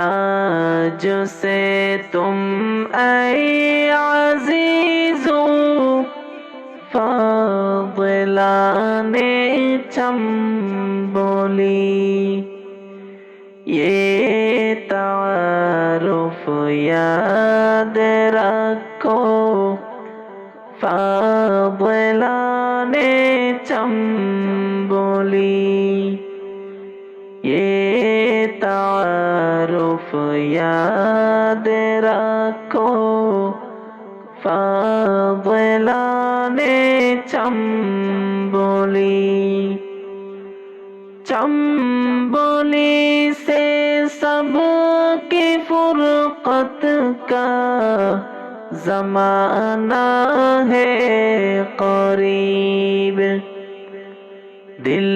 आज से तुम आए आजीजो फलाने चम बोली ये तारुफ याद रा याद रखो फादला ने चंबोली चंबोली से सब की फुरकत का जमाना है करीब दिल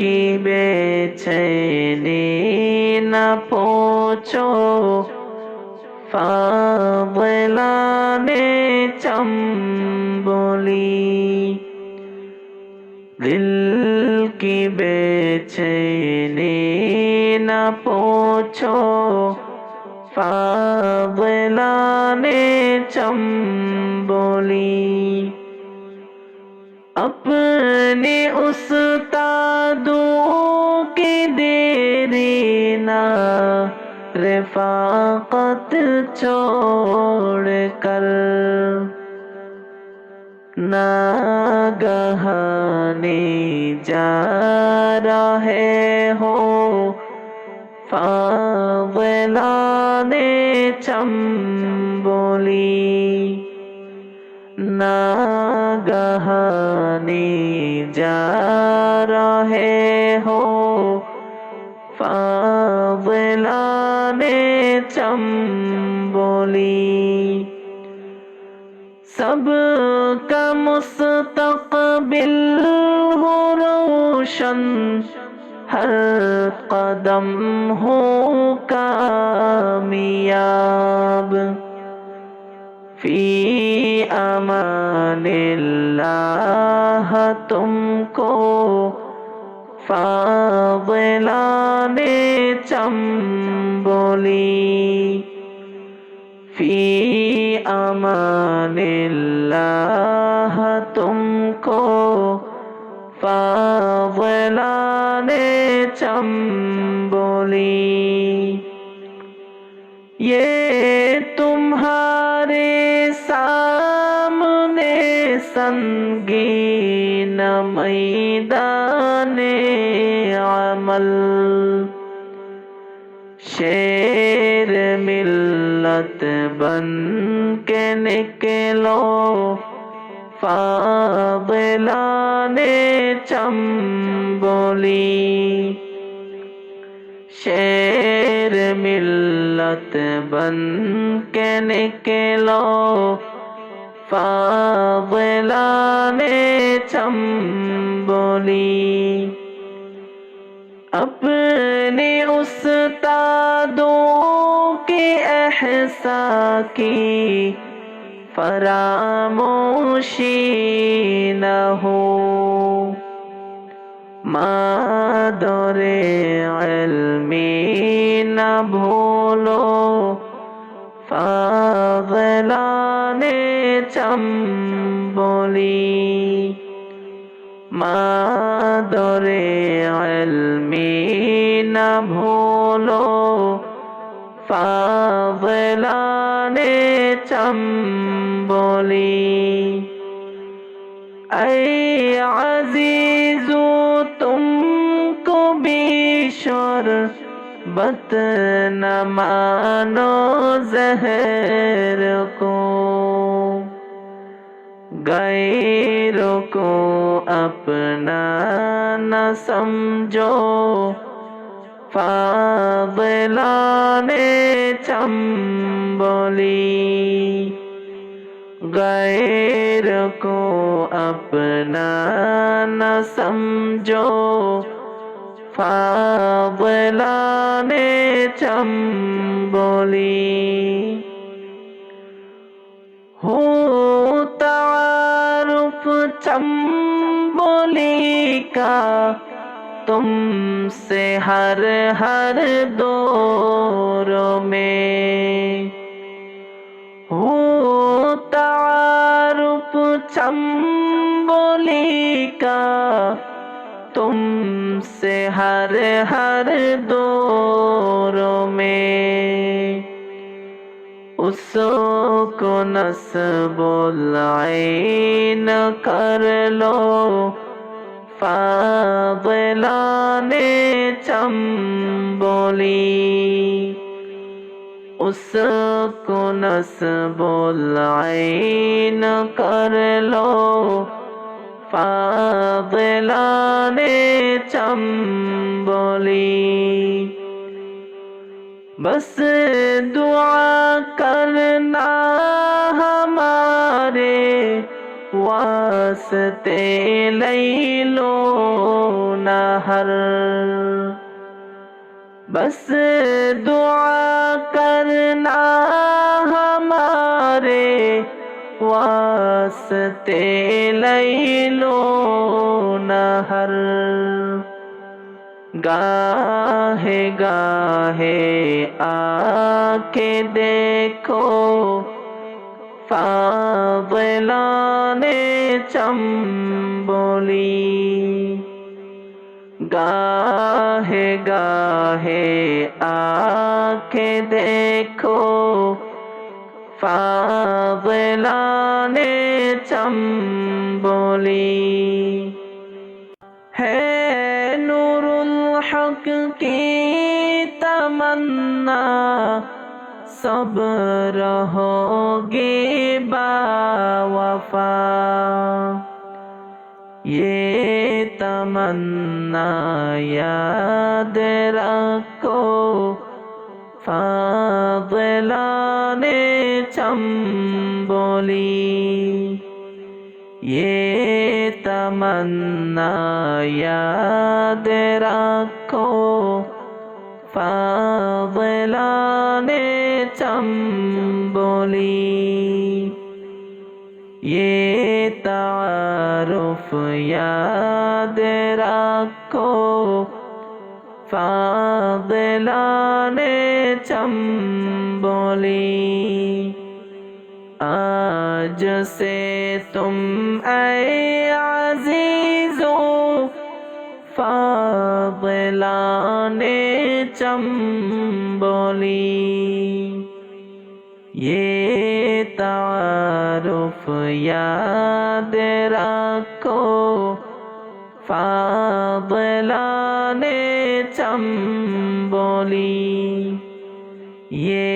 की बेचैनी চোখ ফাবলানে চম্বলি দিল কি বেছে না পোছো ফাবলানে চম্বলি अपने उस्तादों की देरी ना रिफाकत छोड़ कर नागहाने जा रहे हो फावलाने चंबोली नागहाने जा रहे सबका मुस्तकबिल हो रोशन हर कदम हो कामयाब फी अमानिल्लाह तुमको फादिलाने चंबोली फी اللہ تم کو فاضلان چمبولی یہ تمہارے سامنے سنگین میدان عمل شیر ملت بن के निकलो ফাদলানে চম্বলি শের মিল্লত বন কে নিকেলো ফাদলানে চম্বলি अपने احسا کی فراموشی نہ ہو مادر علمی نہ بھولو فاضلان چمبولی مادر علمی نہ بھولو പാവലാനെ ചമ്പൊലി അസീസു തുംകു ബീശ്വർ बत न मानो जहर को गैर को अपना न समझो ফাদলানে চম্বলি गैर को अपना न समझो फादलाने चम्बोली हो तारुफ चम्बोली का तुमसे हर हर दौर में हूँ तारुप चम्बोली का तुमसे हर हर दौर में उसको नस बोलाए न कर लो فاضلان چمبولی اس کو نصب العین کر لو فاضلان چمبولی بس دعا کرنا वास्ते लैलो नहर बस दुआ करना हमारे वास्ते लैलो नहर गाहे गाहे आके देखो فاضلا চম্বলি গাহে গাহে আখে দেখো ফাজলানে চম্বলি হে নুরুল হক কি তমন্না सब रहोगे बावफा ये तमन्ना याद रखो ফাদলানে চম্বলি ये तमन्ना याद چمبولی یہ تعارف یاد رکھو فاضلان چمبولی آج سے تم اے عزیزو فاضلان मैलाने चंबोली ये तारुफ याद रखो फादलाने चंबोली ये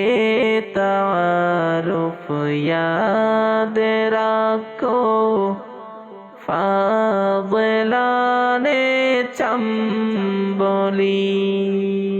तारुफ याद रखो फादलाने चंबोली 你。